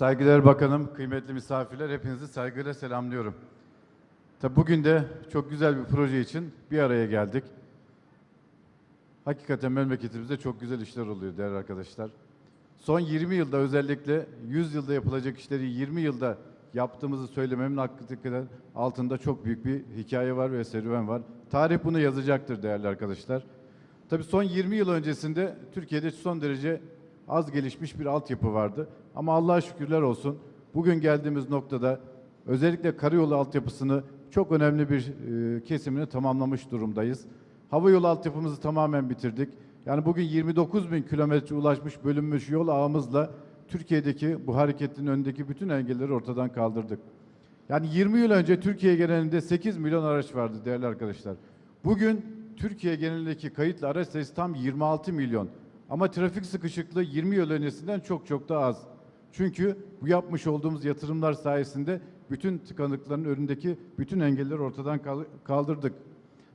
Saygıdeğer Bakanım, kıymetli misafirler, hepinizi saygıyla selamlıyorum. Tabii bugün de çok güzel bir proje için bir araya geldik. Hakikaten memleketimizde çok güzel işler oluyor değerli arkadaşlar. Son 20 yılda özellikle 100 yılda yapılacak işleri 20 yılda yaptığımızı söylememin hakikaten altında çok büyük bir hikaye var ve serüven var. Tarih bunu yazacaktır değerli arkadaşlar. Tabii son 20 yıl öncesinde Türkiye'de son derece az gelişmiş bir altyapı vardı. Ama Allah'a şükürler olsun bugün geldiğimiz noktada özellikle karayolu altyapısını çok önemli bir e, kesimini tamamlamış durumdayız. Hava yolu altyapımızı tamamen bitirdik. Yani bugün 29 bin kilometre ulaşmış bölünmüş yol ağımızla Türkiye'deki bu hareketin önündeki bütün engelleri ortadan kaldırdık. Yani 20 yıl önce Türkiye genelinde 8 milyon araç vardı değerli arkadaşlar. Bugün Türkiye genelindeki kayıtlı araç sayısı tam 26 milyon. Ama trafik sıkışıklığı 20 yıl öncesinden çok çok daha az. Çünkü bu yapmış olduğumuz yatırımlar sayesinde bütün tıkanıkların önündeki bütün engelleri ortadan kal- kaldırdık.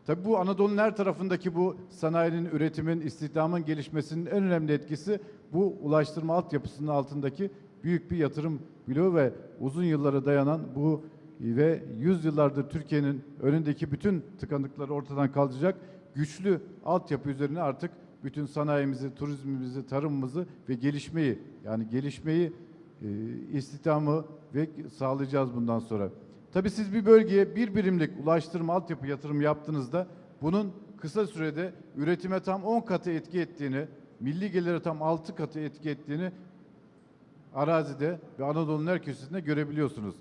Tabii bu Anadolu'nun her tarafındaki bu sanayinin, üretimin, istihdamın gelişmesinin en önemli etkisi bu ulaştırma altyapısının altındaki büyük bir yatırım bloğu ve uzun yıllara dayanan bu ve yüzyıllardır Türkiye'nin önündeki bütün tıkanıkları ortadan kaldıracak güçlü altyapı üzerine artık bütün sanayimizi, turizmimizi, tarımımızı ve gelişmeyi yani gelişmeyi, e, istihdamı ve sağlayacağız bundan sonra. Tabii siz bir bölgeye bir birimlik ulaştırma altyapı yatırım yaptığınızda bunun kısa sürede üretime tam 10 katı etki ettiğini, milli gelire tam 6 katı etki ettiğini arazide ve Anadolu'nun her köşesinde görebiliyorsunuz.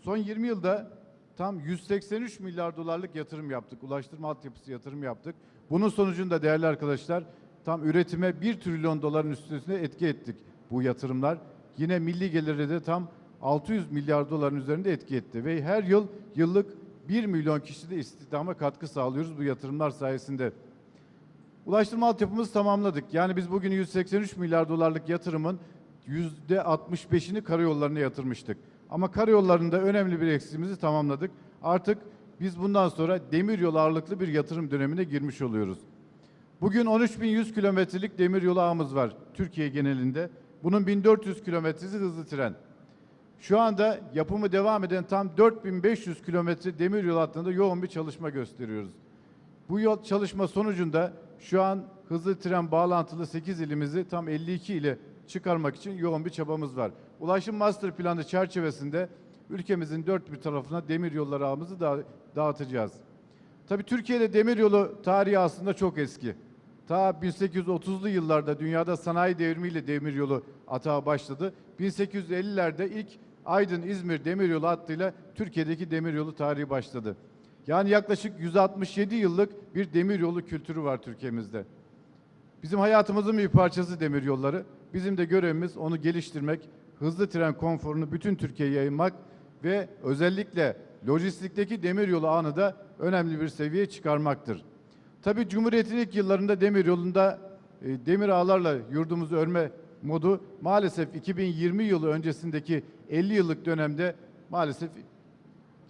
Son 20 yılda tam 183 milyar dolarlık yatırım yaptık. Ulaştırma altyapısı yatırım yaptık. Bunun sonucunda değerli arkadaşlar tam üretime 1 trilyon doların üstüne etki ettik bu yatırımlar. Yine milli gelire de tam 600 milyar doların üzerinde etki etti ve her yıl yıllık 1 milyon kişi de istihdama katkı sağlıyoruz bu yatırımlar sayesinde. Ulaştırma altyapımızı tamamladık. Yani biz bugün 183 milyar dolarlık yatırımın yüzde 65'ini karayollarına yatırmıştık. Ama karayollarında önemli bir eksiğimizi tamamladık. Artık biz bundan sonra demiryolu ağırlıklı bir yatırım dönemine girmiş oluyoruz. Bugün 13.100 kilometrelik demiryolu ağımız var Türkiye genelinde. Bunun 1400 kilometresi hızlı tren. Şu anda yapımı devam eden tam 4500 kilometre demiryolu hattında yoğun bir çalışma gösteriyoruz. Bu yol çalışma sonucunda şu an hızlı tren bağlantılı 8 ilimizi tam 52 ile çıkarmak için yoğun bir çabamız var. Ulaşım Master Planı çerçevesinde ülkemizin dört bir tarafına demir yolları ağımızı da dağıtacağız. Tabii Türkiye'de demiryolu tarihi aslında çok eski. Ta 1830'lu yıllarda dünyada sanayi devrimiyle demiryolu atağı başladı. 1850'lerde ilk Aydın-İzmir demiryolu hattıyla Türkiye'deki demiryolu tarihi başladı. Yani yaklaşık 167 yıllık bir demiryolu kültürü var Türkiye'mizde. Bizim hayatımızın bir parçası demir yolları. Bizim de görevimiz onu geliştirmek, hızlı tren konforunu bütün Türkiye'ye yaymak ve özellikle lojistikteki demir yolu ağını da önemli bir seviyeye çıkarmaktır. Tabii Cumhuriyet'in ilk yıllarında demir yolunda e, demir ağlarla yurdumuzu örme modu maalesef 2020 yılı öncesindeki 50 yıllık dönemde maalesef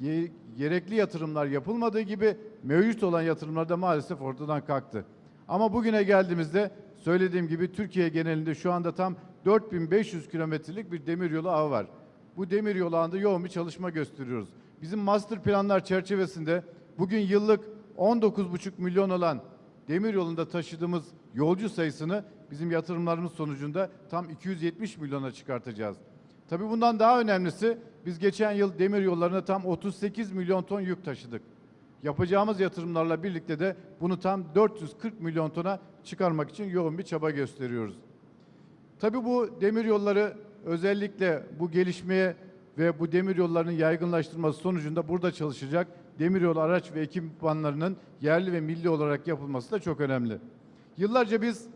ge- gerekli yatırımlar yapılmadığı gibi mevcut olan yatırımlar da maalesef ortadan kalktı. Ama bugüne geldiğimizde söylediğim gibi Türkiye genelinde şu anda tam 4500 kilometrelik bir demiryolu ağı var. Bu demiryolu ağında yoğun bir çalışma gösteriyoruz. Bizim master planlar çerçevesinde bugün yıllık 19,5 milyon olan demiryolunda taşıdığımız yolcu sayısını bizim yatırımlarımız sonucunda tam 270 milyona çıkartacağız. Tabii bundan daha önemlisi biz geçen yıl demir yollarına tam 38 milyon ton yük taşıdık. Yapacağımız yatırımlarla birlikte de bunu tam 440 milyon tona çıkarmak için yoğun bir çaba gösteriyoruz. Tabii bu demir yolları özellikle bu gelişmeye ve bu demir yollarının yaygınlaştırması sonucunda burada çalışacak demiryolu araç ve ekipmanlarının yerli ve milli olarak yapılması da çok önemli. Yıllarca biz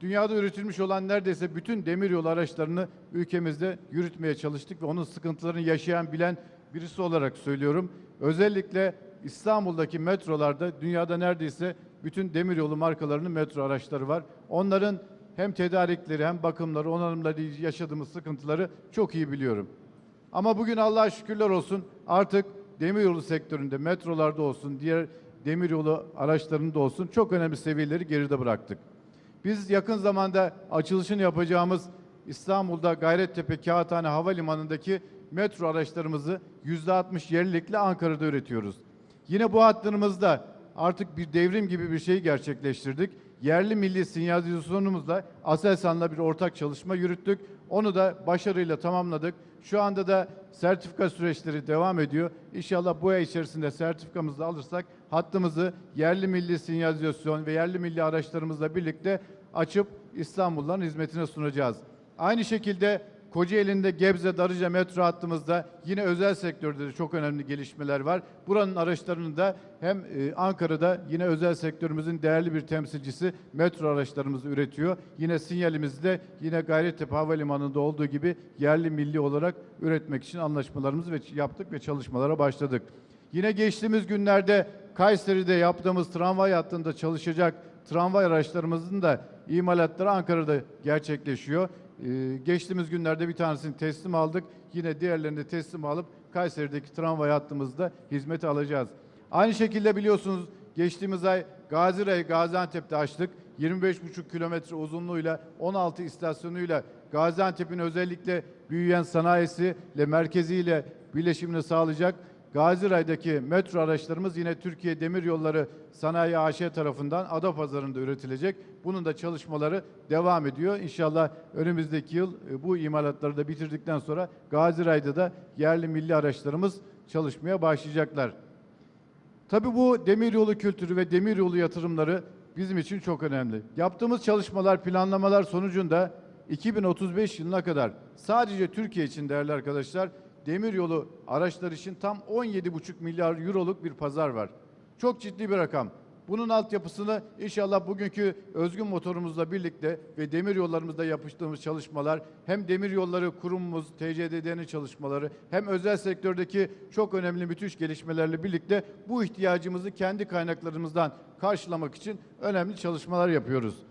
dünyada üretilmiş olan neredeyse bütün demiryolu araçlarını ülkemizde yürütmeye çalıştık ve onun sıkıntılarını yaşayan bilen birisi olarak söylüyorum. Özellikle İstanbul'daki metrolarda dünyada neredeyse bütün demiryolu markalarının metro araçları var. Onların hem tedarikleri hem bakımları, onarımları yaşadığımız sıkıntıları çok iyi biliyorum. Ama bugün Allah'a şükürler olsun artık demiryolu sektöründe, metrolarda olsun, diğer demiryolu araçlarında olsun çok önemli seviyeleri geride bıraktık. Biz yakın zamanda açılışını yapacağımız İstanbul'da Gayrettepe Kağıthane Havalimanı'ndaki metro araçlarımızı %60 yerlilikle Ankara'da üretiyoruz. Yine bu hattımızda artık bir devrim gibi bir şey gerçekleştirdik. Yerli milli sinyalizasyonumuzla Aselsan'la bir ortak çalışma yürüttük. Onu da başarıyla tamamladık. Şu anda da sertifika süreçleri devam ediyor. İnşallah bu ay içerisinde sertifikamızı da alırsak hattımızı yerli milli sinyalizasyon ve yerli milli araçlarımızla birlikte açıp İstanbulluların hizmetine sunacağız. Aynı şekilde Kocaeli'nde Gebze Darıca metro hattımızda yine özel sektörde de çok önemli gelişmeler var. Buranın araçlarını da hem e, Ankara'da yine özel sektörümüzün değerli bir temsilcisi metro araçlarımızı üretiyor. Yine sinyalimizi de yine Gayrettepe Havalimanı'nda olduğu gibi yerli milli olarak üretmek için anlaşmalarımızı ve yaptık ve çalışmalara başladık. Yine geçtiğimiz günlerde Kayseri'de yaptığımız tramvay hattında çalışacak tramvay araçlarımızın da imalatları Ankara'da gerçekleşiyor. Ee, geçtiğimiz günlerde bir tanesini teslim aldık. Yine diğerlerini de teslim alıp Kayseri'deki tramvay hattımızda hizmete alacağız. Aynı şekilde biliyorsunuz geçtiğimiz ay Gaziray Gaziantep'te açtık. 25,5 kilometre uzunluğuyla 16 istasyonuyla Gaziantep'in özellikle büyüyen sanayisiyle merkeziyle birleşimini sağlayacak Gaziray'daki metro araçlarımız yine Türkiye Demiryolları Sanayi AŞ tarafından Adapazarı'nda üretilecek. Bunun da çalışmaları devam ediyor. İnşallah önümüzdeki yıl e, bu imalatları da bitirdikten sonra Gaziray'da da yerli milli araçlarımız çalışmaya başlayacaklar. Tabii bu demiryolu kültürü ve demiryolu yatırımları bizim için çok önemli. Yaptığımız çalışmalar, planlamalar sonucunda 2035 yılına kadar sadece Türkiye için değerli arkadaşlar demiryolu araçlar için tam 17,5 milyar euroluk bir pazar var. Çok ciddi bir rakam. Bunun altyapısını inşallah bugünkü özgün motorumuzla birlikte ve demir yollarımızda yapıştığımız çalışmalar hem demir yolları kurumumuz TCDD'nin çalışmaları hem özel sektördeki çok önemli müthiş gelişmelerle birlikte bu ihtiyacımızı kendi kaynaklarımızdan karşılamak için önemli çalışmalar yapıyoruz.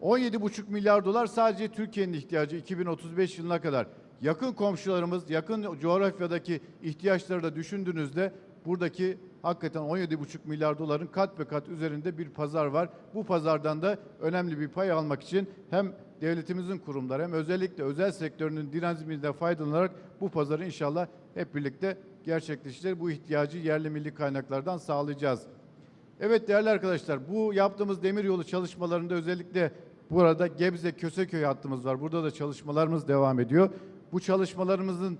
17,5 milyar dolar sadece Türkiye'nin ihtiyacı 2035 yılına kadar. Yakın komşularımız, yakın coğrafyadaki ihtiyaçları da düşündüğünüzde buradaki hakikaten 17,5 milyar doların kat be kat üzerinde bir pazar var. Bu pazardan da önemli bir pay almak için hem devletimizin kurumları hem özellikle özel sektörünün dinamizminden faydalanarak bu pazarı inşallah hep birlikte gerçekleştirecek. Bu ihtiyacı yerli milli kaynaklardan sağlayacağız. Evet değerli arkadaşlar bu yaptığımız demiryolu çalışmalarında özellikle burada Gebze Köseköy hattımız var. Burada da çalışmalarımız devam ediyor. Bu çalışmalarımızın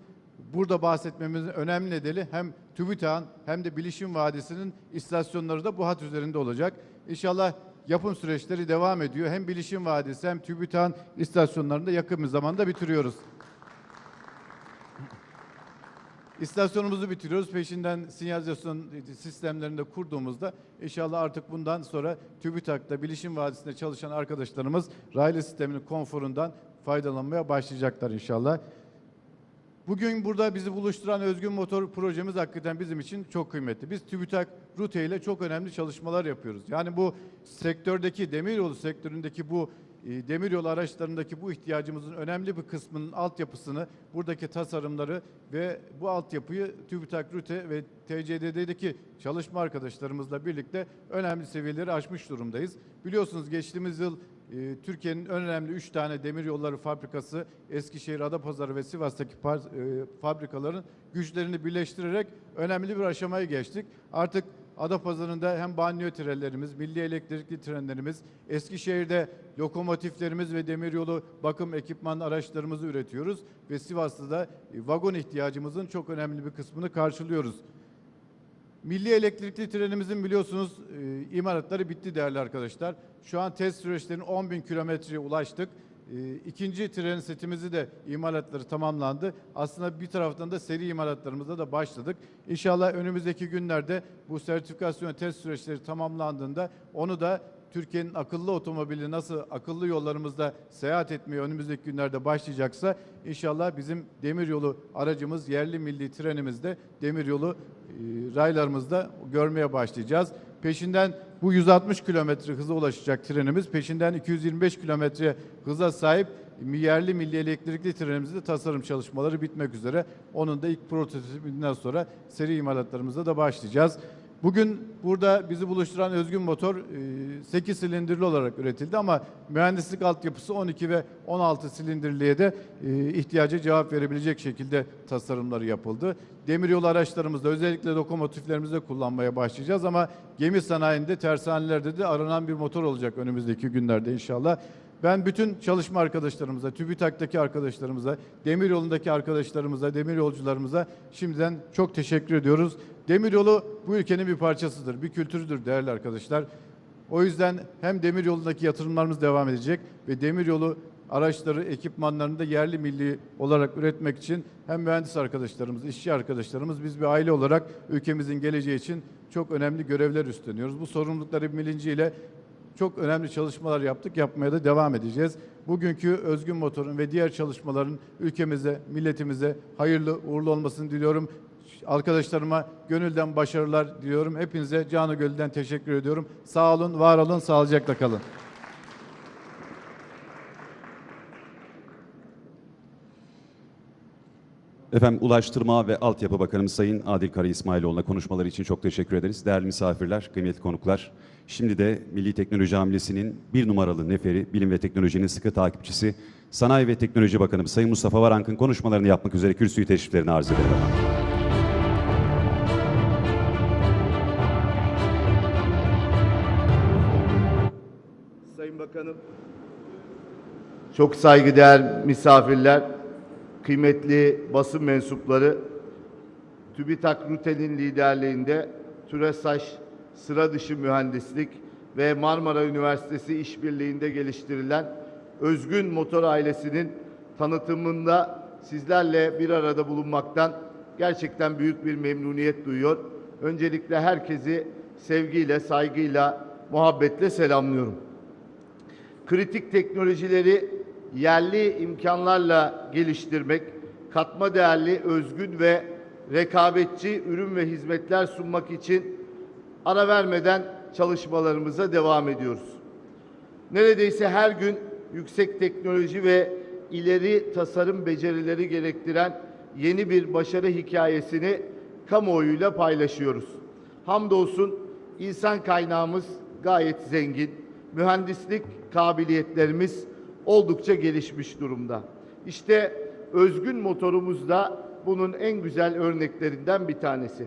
burada bahsetmemizin önemli nedeni hem TÜBİTAK'ın hem de Bilişim Vadisi'nin istasyonları da bu hat üzerinde olacak. İnşallah yapım süreçleri devam ediyor. Hem Bilişim Vadisi hem TÜBİTAK'ın istasyonlarını da yakın bir zamanda bitiriyoruz. İstasyonumuzu bitiriyoruz. Peşinden sinyalizasyon sistemlerini de kurduğumuzda inşallah artık bundan sonra TÜBİTAK'ta Bilişim Vadisi'nde çalışan arkadaşlarımız raylı sisteminin konforundan faydalanmaya başlayacaklar inşallah. Bugün burada bizi buluşturan Özgün Motor projemiz hakikaten bizim için çok kıymetli. Biz TÜBİTAK Rute ile çok önemli çalışmalar yapıyoruz. Yani bu sektördeki demiryolu sektöründeki bu e, demiryolu araçlarındaki bu ihtiyacımızın önemli bir kısmının altyapısını, buradaki tasarımları ve bu altyapıyı TÜBİTAK Rute ve TCDD'deki çalışma arkadaşlarımızla birlikte önemli seviyeleri aşmış durumdayız. Biliyorsunuz geçtiğimiz yıl e, Türkiye'nin en önemli üç tane demir yolları fabrikası Eskişehir, Adapazarı ve Sivas'taki e, fabrikaların güçlerini birleştirerek önemli bir aşamaya geçtik. Artık Adapazarı'nda hem banyo trenlerimiz, milli elektrikli trenlerimiz, Eskişehir'de lokomotiflerimiz ve demiryolu bakım ekipman araçlarımızı üretiyoruz ve Sivas'ta da e, vagon ihtiyacımızın çok önemli bir kısmını karşılıyoruz. Milli elektrikli trenimizin biliyorsunuz e, imalatları bitti değerli arkadaşlar. Şu an test süreçlerinin 10 bin kilometreye ulaştık. E, ikinci tren setimizi de imalatları tamamlandı. Aslında bir taraftan da seri imalatlarımıza da başladık. İnşallah önümüzdeki günlerde bu sertifikasyon test süreçleri tamamlandığında onu da Türkiye'nin akıllı otomobili nasıl akıllı yollarımızda seyahat etmeye önümüzdeki günlerde başlayacaksa inşallah bizim demiryolu aracımız yerli milli trenimizde demiryolu e, raylarımızda görmeye başlayacağız. Peşinden bu 160 kilometre hıza ulaşacak trenimiz, peşinden 225 kilometre hıza sahip yerli milli elektrikli trenimizde tasarım çalışmaları bitmek üzere. Onun da ilk prototipinden sonra seri imalatlarımıza da başlayacağız. Bugün burada bizi buluşturan özgün motor 8 silindirli olarak üretildi ama mühendislik altyapısı 12 ve 16 silindirliğe de e, ihtiyaca cevap verebilecek şekilde tasarımları yapıldı. Demiryolu araçlarımızda özellikle lokomotiflerimizde kullanmaya başlayacağız ama gemi sanayinde tersanelerde de aranan bir motor olacak önümüzdeki günlerde inşallah. Ben bütün çalışma arkadaşlarımıza, TÜBİTAK'taki arkadaşlarımıza, demiryolundaki arkadaşlarımıza, demiryolcularımıza şimdiden çok teşekkür ediyoruz. Demiryolu bu ülkenin bir parçasıdır, bir kültürüdür değerli arkadaşlar. O yüzden hem demiryolundaki yatırımlarımız devam edecek ve demiryolu araçları, ekipmanlarını da yerli milli olarak üretmek için hem mühendis arkadaşlarımız, işçi arkadaşlarımız biz bir aile olarak ülkemizin geleceği için çok önemli görevler üstleniyoruz. Bu sorumlulukları bilinciyle çok önemli çalışmalar yaptık, yapmaya da devam edeceğiz. Bugünkü Özgün Motor'un ve diğer çalışmaların ülkemize, milletimize hayırlı uğurlu olmasını diliyorum. Arkadaşlarıma gönülden başarılar diliyorum. Hepinize canı gönülden teşekkür ediyorum. Sağ olun, var olun, sağlıcakla kalın. Efendim Ulaştırma ve Altyapı Bakanımız Sayın Adil Kara İsmailoğlu'na konuşmaları için çok teşekkür ederiz. Değerli misafirler, kıymetli konuklar. Şimdi de Milli Teknoloji Hamlesi'nin bir numaralı neferi, bilim ve teknolojinin sıkı takipçisi, Sanayi ve Teknoloji Bakanımız Sayın Mustafa Varank'ın konuşmalarını yapmak üzere kürsüyü teşriflerini arz ederim Bakanım, çok saygıdeğer misafirler, kıymetli basın mensupları, TÜBİTAK Rutel'in liderliğinde TÜRESAŞ Sıra Dışı Mühendislik ve Marmara Üniversitesi işbirliğinde geliştirilen Özgün Motor ailesinin tanıtımında sizlerle bir arada bulunmaktan gerçekten büyük bir memnuniyet duyuyor. Öncelikle herkesi sevgiyle, saygıyla, muhabbetle selamlıyorum kritik teknolojileri yerli imkanlarla geliştirmek, katma değerli, özgün ve rekabetçi ürün ve hizmetler sunmak için ara vermeden çalışmalarımıza devam ediyoruz. Neredeyse her gün yüksek teknoloji ve ileri tasarım becerileri gerektiren yeni bir başarı hikayesini kamuoyuyla paylaşıyoruz. Hamdolsun insan kaynağımız gayet zengin, mühendislik kabiliyetlerimiz oldukça gelişmiş durumda. İşte özgün motorumuz da bunun en güzel örneklerinden bir tanesi.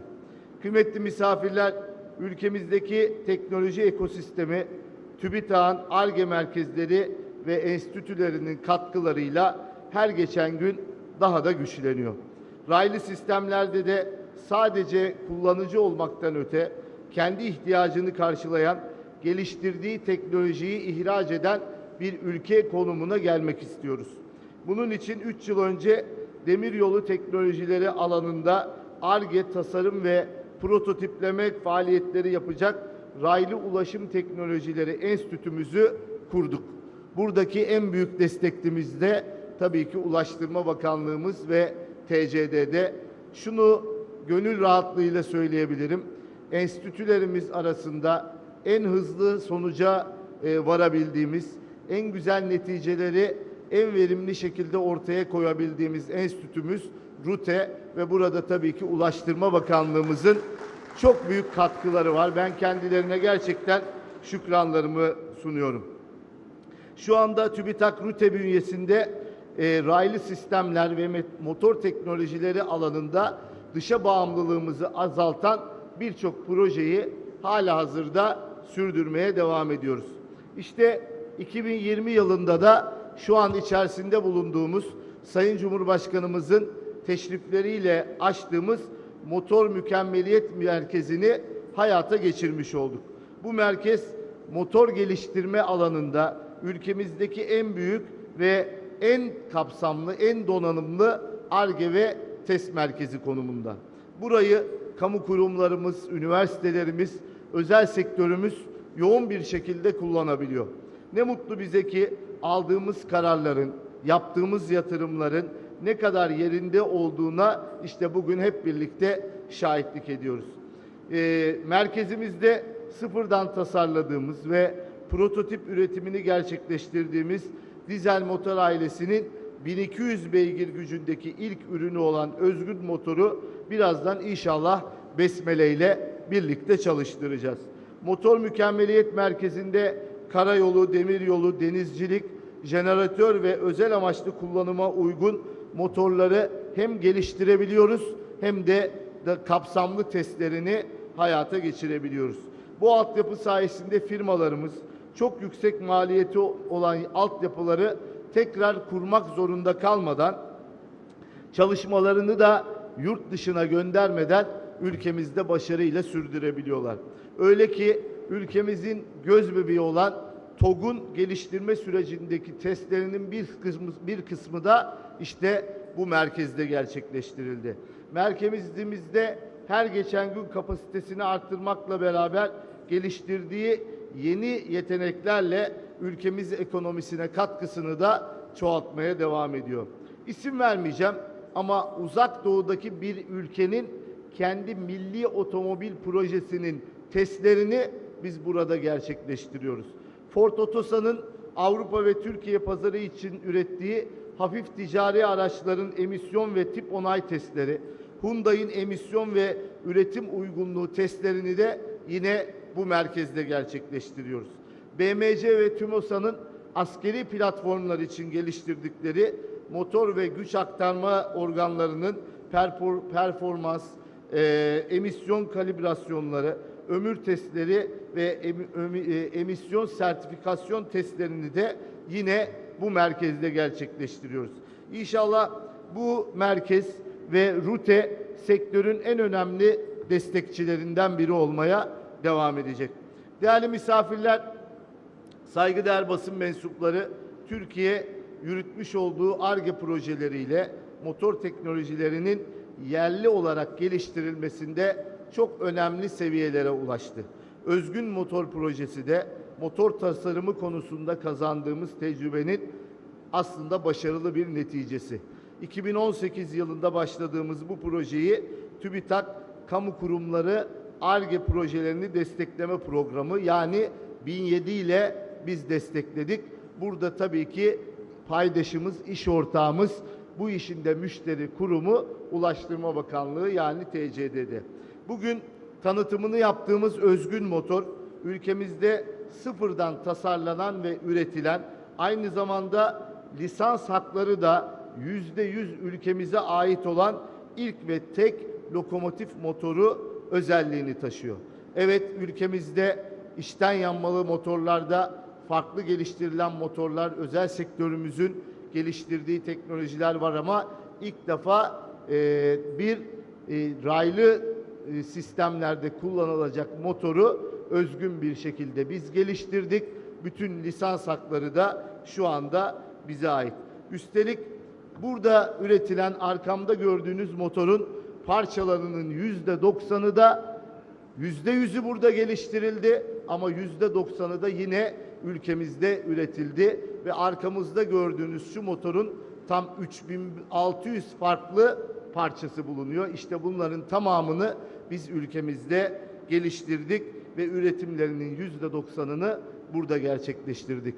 Kıymetli misafirler, ülkemizdeki teknoloji ekosistemi TÜBİTAK'ın ARGE merkezleri ve enstitülerinin katkılarıyla her geçen gün daha da güçleniyor. Raylı sistemlerde de sadece kullanıcı olmaktan öte kendi ihtiyacını karşılayan, geliştirdiği teknolojiyi ihraç eden bir ülke konumuna gelmek istiyoruz. Bunun için 3 yıl önce demiryolu teknolojileri alanında ARGE tasarım ve prototipleme faaliyetleri yapacak Raylı Ulaşım Teknolojileri Enstitümüzü kurduk. Buradaki en büyük destekimiz de tabii ki Ulaştırma Bakanlığımız ve TCD'de. Şunu gönül rahatlığıyla söyleyebilirim. Enstitülerimiz arasında en hızlı sonuca e, varabildiğimiz, en güzel neticeleri en verimli şekilde ortaya koyabildiğimiz enstitümüz RUTE ve burada tabii ki Ulaştırma Bakanlığımızın çok büyük katkıları var. Ben kendilerine gerçekten şükranlarımı sunuyorum. Şu anda TÜBİTAK RUTE bünyesinde e, raylı sistemler ve motor teknolojileri alanında dışa bağımlılığımızı azaltan birçok projeyi hala hazırda sürdürmeye devam ediyoruz. İşte 2020 yılında da şu an içerisinde bulunduğumuz Sayın Cumhurbaşkanımızın teşrifleriyle açtığımız Motor Mükemmeliyet Merkezi'ni hayata geçirmiş olduk. Bu merkez motor geliştirme alanında ülkemizdeki en büyük ve en kapsamlı, en donanımlı ARGE ve test merkezi konumunda. Burayı kamu kurumlarımız, üniversitelerimiz, özel sektörümüz yoğun bir şekilde kullanabiliyor. Ne mutlu bize ki aldığımız kararların, yaptığımız yatırımların ne kadar yerinde olduğuna işte bugün hep birlikte şahitlik ediyoruz. Ee, merkezimizde sıfırdan tasarladığımız ve prototip üretimini gerçekleştirdiğimiz dizel motor ailesinin 1200 beygir gücündeki ilk ürünü olan Özgün motoru birazdan inşallah besmele ile birlikte çalıştıracağız. Motor Mükemmeliyet Merkezi'nde karayolu, demiryolu, denizcilik, jeneratör ve özel amaçlı kullanıma uygun motorları hem geliştirebiliyoruz hem de, de kapsamlı testlerini hayata geçirebiliyoruz. Bu altyapı sayesinde firmalarımız çok yüksek maliyeti olan altyapıları tekrar kurmak zorunda kalmadan çalışmalarını da yurt dışına göndermeden ülkemizde başarıyla sürdürebiliyorlar. Öyle ki ülkemizin göz bebeği olan TOG'un geliştirme sürecindeki testlerinin bir kısmı, bir kısmı da işte bu merkezde gerçekleştirildi. Merkezimizde her geçen gün kapasitesini arttırmakla beraber geliştirdiği yeni yeteneklerle ülkemiz ekonomisine katkısını da çoğaltmaya devam ediyor. İsim vermeyeceğim ama uzak doğudaki bir ülkenin kendi milli otomobil projesinin testlerini biz burada gerçekleştiriyoruz. Ford Otosan'ın Avrupa ve Türkiye pazarı için ürettiği hafif ticari araçların emisyon ve tip onay testleri, Hyundai'nin emisyon ve üretim uygunluğu testlerini de yine bu merkezde gerçekleştiriyoruz. BMC ve TÜMOSA'nın askeri platformlar için geliştirdikleri motor ve güç aktarma organlarının perfor- performans, e, emisyon kalibrasyonları, ömür testleri ve em- ömi- e, emisyon sertifikasyon testlerini de yine bu merkezde gerçekleştiriyoruz. İnşallah bu merkez ve rute sektörün en önemli destekçilerinden biri olmaya devam edecek. Değerli misafirler, saygıdeğer basın mensupları Türkiye yürütmüş olduğu ARGE projeleriyle motor teknolojilerinin yerli olarak geliştirilmesinde çok önemli seviyelere ulaştı. Özgün Motor projesi de motor tasarımı konusunda kazandığımız tecrübenin aslında başarılı bir neticesi. 2018 yılında başladığımız bu projeyi TÜBİTAK Kamu Kurumları ARGE projelerini destekleme programı yani 1007 ile biz destekledik. Burada tabii ki paydaşımız, iş ortağımız bu işin de müşteri kurumu Ulaştırma Bakanlığı yani TCD'de. Bugün tanıtımını yaptığımız özgün motor ülkemizde sıfırdan tasarlanan ve üretilen aynı zamanda lisans hakları da yüzde yüz ülkemize ait olan ilk ve tek lokomotif motoru özelliğini taşıyor. Evet ülkemizde içten yanmalı motorlarda farklı geliştirilen motorlar özel sektörümüzün geliştirdiği teknolojiler var ama ilk defa e, bir e, raylı e, sistemlerde kullanılacak motoru özgün bir şekilde biz geliştirdik. Bütün lisans hakları da şu anda bize ait. Üstelik burada üretilen arkamda gördüğünüz motorun parçalarının yüzde doksanı da yüzde yüzü burada geliştirildi ama yüzde doksanı da yine ülkemizde üretildi ve arkamızda gördüğünüz şu motorun tam 3600 farklı parçası bulunuyor. İşte bunların tamamını biz ülkemizde geliştirdik ve üretimlerinin yüzde doksanını burada gerçekleştirdik.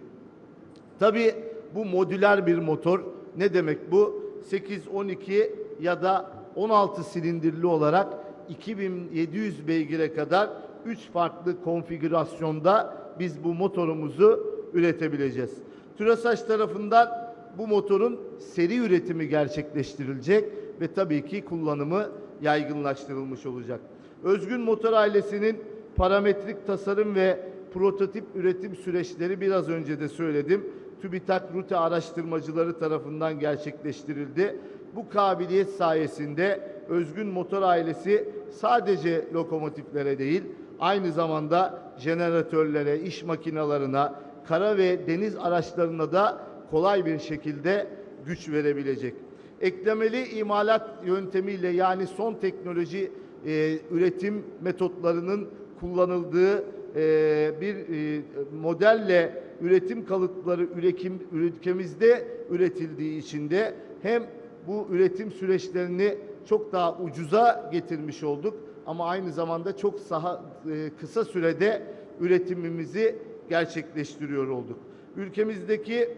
Tabii bu modüler bir motor. Ne demek bu? 8, 12 ya da 16 silindirli olarak 2700 beygire kadar 3 farklı konfigürasyonda biz bu motorumuzu üretebileceğiz. TÜRASAŞ tarafından bu motorun seri üretimi gerçekleştirilecek ve tabii ki kullanımı yaygınlaştırılmış olacak. Özgün Motor ailesinin parametrik tasarım ve prototip üretim süreçleri biraz önce de söyledim. TÜBİTAK rute araştırmacıları tarafından gerçekleştirildi. Bu kabiliyet sayesinde Özgün Motor ailesi sadece lokomotiflere değil, aynı zamanda jeneratörlere, iş makinalarına, kara ve deniz araçlarına da kolay bir şekilde güç verebilecek. Eklemeli imalat yöntemiyle yani son teknoloji e, üretim metotlarının kullanıldığı e, bir e, modelle üretim kalıpları üretim, ülkemizde üretildiği için de hem bu üretim süreçlerini çok daha ucuza getirmiş olduk ama aynı zamanda çok saha, e, kısa sürede üretimimizi gerçekleştiriyor olduk. Ülkemizdeki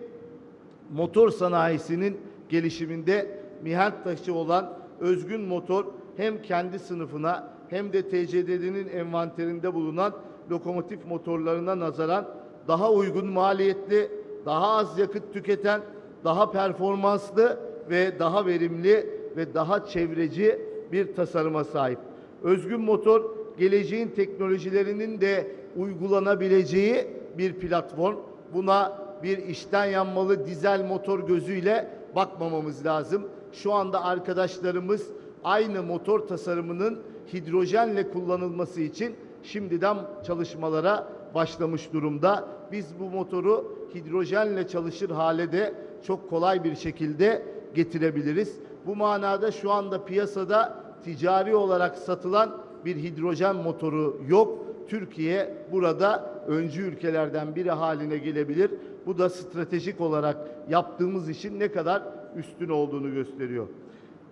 motor sanayisinin gelişiminde mihenk taşı olan özgün motor hem kendi sınıfına hem de TCDD'nin envanterinde bulunan lokomotif motorlarına nazaran daha uygun maliyetli, daha az yakıt tüketen, daha performanslı ve daha verimli ve daha çevreci bir tasarıma sahip. Özgün motor geleceğin teknolojilerinin de uygulanabileceği bir platform. Buna bir içten yanmalı dizel motor gözüyle bakmamamız lazım. Şu anda arkadaşlarımız aynı motor tasarımının hidrojenle kullanılması için şimdiden çalışmalara başlamış durumda. Biz bu motoru hidrojenle çalışır hale de çok kolay bir şekilde getirebiliriz. Bu manada şu anda piyasada ticari olarak satılan bir hidrojen motoru yok. Türkiye burada öncü ülkelerden biri haline gelebilir. Bu da stratejik olarak yaptığımız işin ne kadar üstün olduğunu gösteriyor.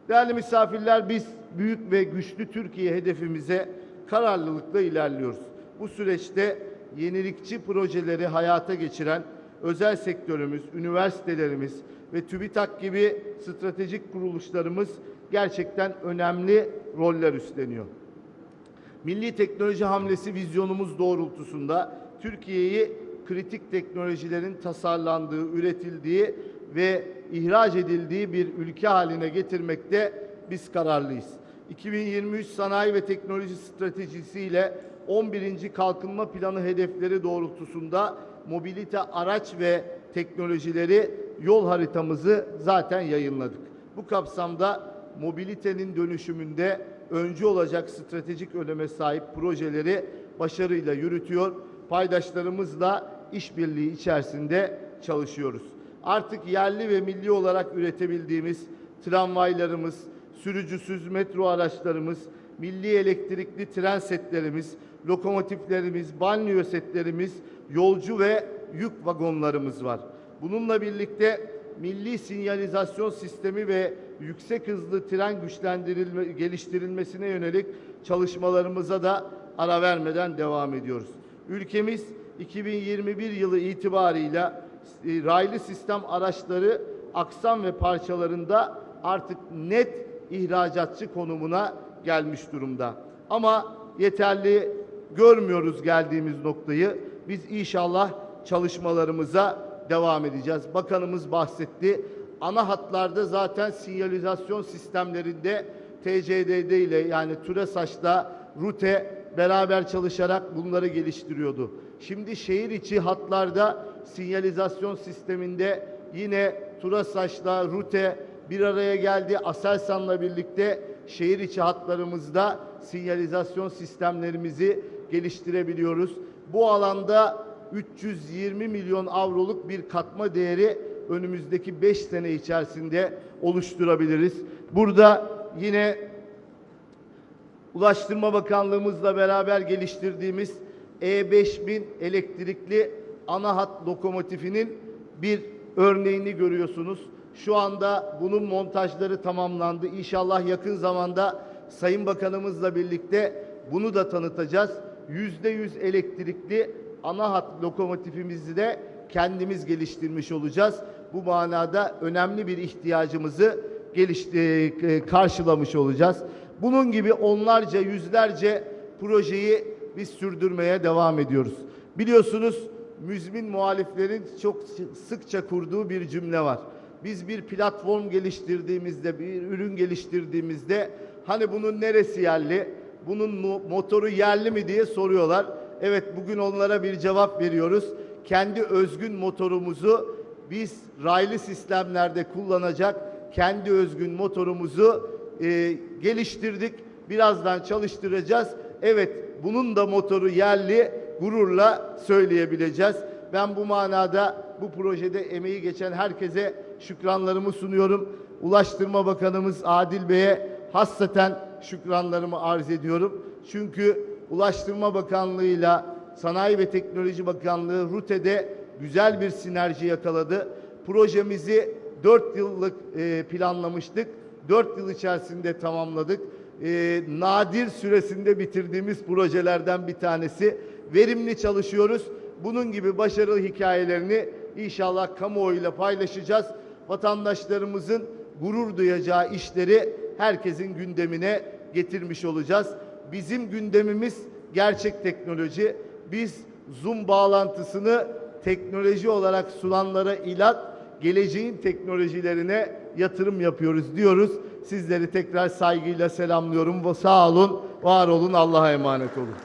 Değerli misafirler biz büyük ve güçlü Türkiye hedefimize kararlılıkla ilerliyoruz. Bu süreçte yenilikçi projeleri hayata geçiren özel sektörümüz, üniversitelerimiz ve TÜBİTAK gibi stratejik kuruluşlarımız gerçekten önemli roller üstleniyor. Milli teknoloji hamlesi vizyonumuz doğrultusunda Türkiye'yi kritik teknolojilerin tasarlandığı, üretildiği ve ihraç edildiği bir ülke haline getirmekte biz kararlıyız. 2023 Sanayi ve Teknoloji Stratejisi ile 11. Kalkınma Planı hedefleri doğrultusunda mobilite araç ve teknolojileri yol haritamızı zaten yayınladık. Bu kapsamda mobilitenin dönüşümünde öncü olacak stratejik öneme sahip projeleri başarıyla yürütüyor. Paydaşlarımızla işbirliği içerisinde çalışıyoruz. Artık yerli ve milli olarak üretebildiğimiz tramvaylarımız, sürücüsüz metro araçlarımız, milli elektrikli tren setlerimiz, lokomotiflerimiz, banliyö setlerimiz, yolcu ve yük vagonlarımız var. Bununla birlikte milli sinyalizasyon sistemi ve yüksek hızlı tren güçlendirilme, geliştirilmesine yönelik çalışmalarımıza da ara vermeden devam ediyoruz. Ülkemiz 2021 yılı itibarıyla e, raylı sistem araçları aksam ve parçalarında artık net ihracatçı konumuna gelmiş durumda. Ama yeterli görmüyoruz geldiğimiz noktayı. Biz inşallah çalışmalarımıza devam edeceğiz. Bakanımız bahsetti. Ana hatlarda zaten sinyalizasyon sistemlerinde TCDD ile yani TÜRESAŞ'la RUTE beraber çalışarak bunları geliştiriyordu. Şimdi şehir içi hatlarda sinyalizasyon sisteminde yine TURASAŞ'la RUTE bir araya geldi. Aselsan'la birlikte şehir içi hatlarımızda sinyalizasyon sistemlerimizi geliştirebiliyoruz. Bu alanda 320 milyon avroluk bir katma değeri önümüzdeki 5 sene içerisinde oluşturabiliriz. Burada yine Ulaştırma Bakanlığımızla beraber geliştirdiğimiz E5000 elektrikli ana hat lokomotifinin bir örneğini görüyorsunuz. Şu anda bunun montajları tamamlandı. İnşallah yakın zamanda Sayın Bakanımızla birlikte bunu da tanıtacağız. Yüzde yüz elektrikli ana hat lokomotifimizi de kendimiz geliştirmiş olacağız. Bu manada önemli bir ihtiyacımızı gelişti, e, karşılamış olacağız. Bunun gibi onlarca, yüzlerce projeyi biz sürdürmeye devam ediyoruz. Biliyorsunuz müzmin muhaliflerin çok sıkça kurduğu bir cümle var. Biz bir platform geliştirdiğimizde, bir ürün geliştirdiğimizde hani bunun neresi yerli, bunun mo- motoru yerli mi diye soruyorlar. Evet bugün onlara bir cevap veriyoruz. Kendi özgün motorumuzu biz raylı sistemlerde kullanacak kendi özgün motorumuzu e, geliştirdik. Birazdan çalıştıracağız. Evet bunun da motoru yerli gururla söyleyebileceğiz. Ben bu manada bu projede emeği geçen herkese şükranlarımı sunuyorum. Ulaştırma Bakanımız Adil Bey'e hassaten şükranlarımı arz ediyorum. Çünkü Ulaştırma Bakanlığı'yla Sanayi ve Teknoloji Bakanlığı RUTE'de güzel bir sinerji yakaladı. Projemizi 4 yıllık e, planlamıştık. 4 yıl içerisinde tamamladık. E, nadir süresinde bitirdiğimiz projelerden bir tanesi. Verimli çalışıyoruz. Bunun gibi başarılı hikayelerini inşallah kamuoyuyla paylaşacağız. Vatandaşlarımızın gurur duyacağı işleri herkesin gündemine getirmiş olacağız. Bizim gündemimiz gerçek teknoloji. Biz Zoom bağlantısını teknoloji olarak sunanlara ilat, geleceğin teknolojilerine yatırım yapıyoruz diyoruz. Sizleri tekrar saygıyla selamlıyorum. Sağ olun, var olun, Allah'a emanet olun.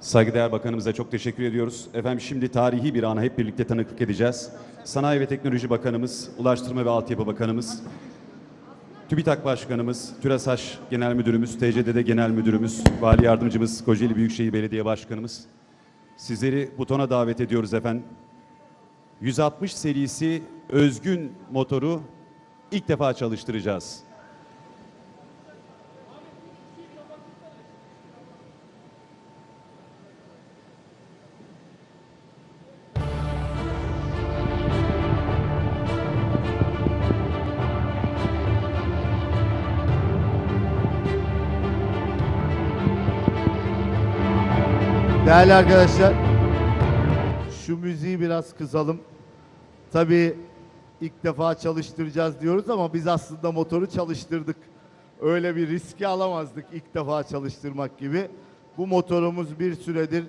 Saygıdeğer Bakanımıza çok teşekkür ediyoruz. Efendim şimdi tarihi bir ana hep birlikte tanıklık edeceğiz. Sanayi ve Teknoloji Bakanımız, Ulaştırma ve Altyapı Bakanımız, TÜBİTAK Başkanımız, TÜRASAŞ Genel Müdürümüz, TCDD Genel Müdürümüz, Vali Yardımcımız, Kocaeli Büyükşehir Belediye Başkanımız. Sizleri butona davet ediyoruz efendim. 160 serisi özgün motoru ilk defa çalıştıracağız. Değerli arkadaşlar, şu müziği biraz kısalım. Tabii ilk defa çalıştıracağız diyoruz ama biz aslında motoru çalıştırdık. Öyle bir riski alamazdık ilk defa çalıştırmak gibi. Bu motorumuz bir süredir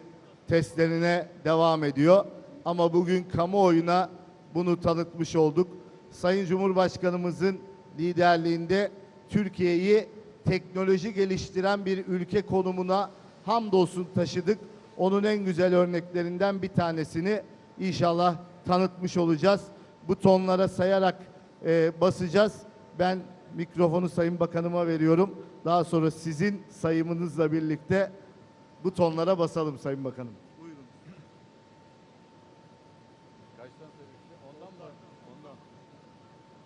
testlerine devam ediyor. Ama bugün kamuoyuna bunu tanıtmış olduk. Sayın Cumhurbaşkanımızın liderliğinde Türkiye'yi teknoloji geliştiren bir ülke konumuna hamdolsun taşıdık. Onun en güzel örneklerinden bir tanesini inşallah tanıtmış olacağız. Bu tonlara sayarak e, basacağız. Ben mikrofonu Sayın Bakanıma veriyorum. Daha sonra sizin sayımınızla birlikte bu tonlara basalım Sayın Bakanım.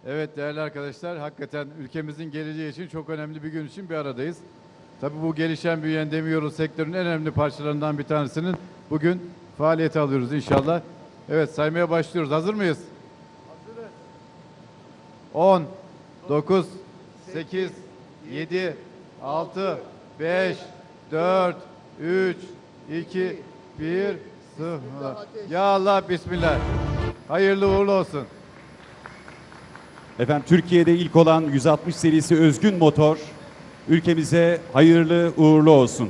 Evet değerli arkadaşlar, hakikaten ülkemizin geleceği için çok önemli bir gün için bir aradayız. Tabii bu gelişen büyüyen demiyoruz sektörün en önemli parçalarından bir tanesinin bugün faaliyete alıyoruz inşallah. Evet saymaya başlıyoruz. Hazır mıyız? Hazırız. 10, 9, 8, 7, 6, 5, 4, 3, 2, 1, 0. Ya Allah Bismillah. Hayırlı uğurlu olsun. Efendim Türkiye'de ilk olan 160 serisi özgün motor ülkemize hayırlı uğurlu olsun.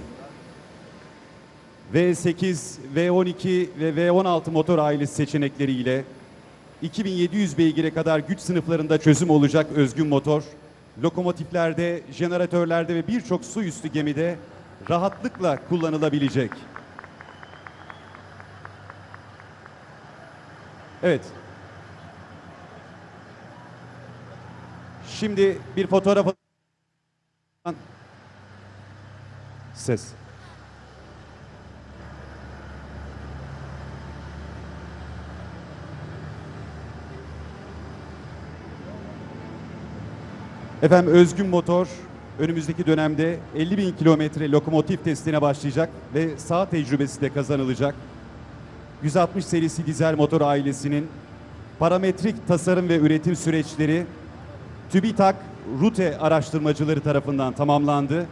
V8, V12 ve V16 motor ailesi seçenekleriyle 2700 beygire kadar güç sınıflarında çözüm olacak özgün motor, lokomotiflerde, jeneratörlerde ve birçok su üstü gemide rahatlıkla kullanılabilecek. Evet, Şimdi bir fotoğraf ses. Efendim Özgün Motor önümüzdeki dönemde 50 bin kilometre lokomotif testine başlayacak ve sağ tecrübesi de kazanılacak. 160 serisi dizel motor ailesinin parametrik tasarım ve üretim süreçleri TÜBİTAK Rute araştırmacıları tarafından tamamlandı.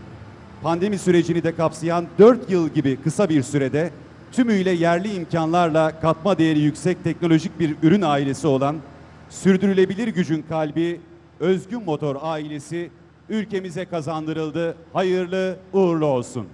Pandemi sürecini de kapsayan 4 yıl gibi kısa bir sürede tümüyle yerli imkanlarla katma değeri yüksek teknolojik bir ürün ailesi olan sürdürülebilir gücün kalbi Özgün Motor ailesi ülkemize kazandırıldı. Hayırlı uğurlu olsun.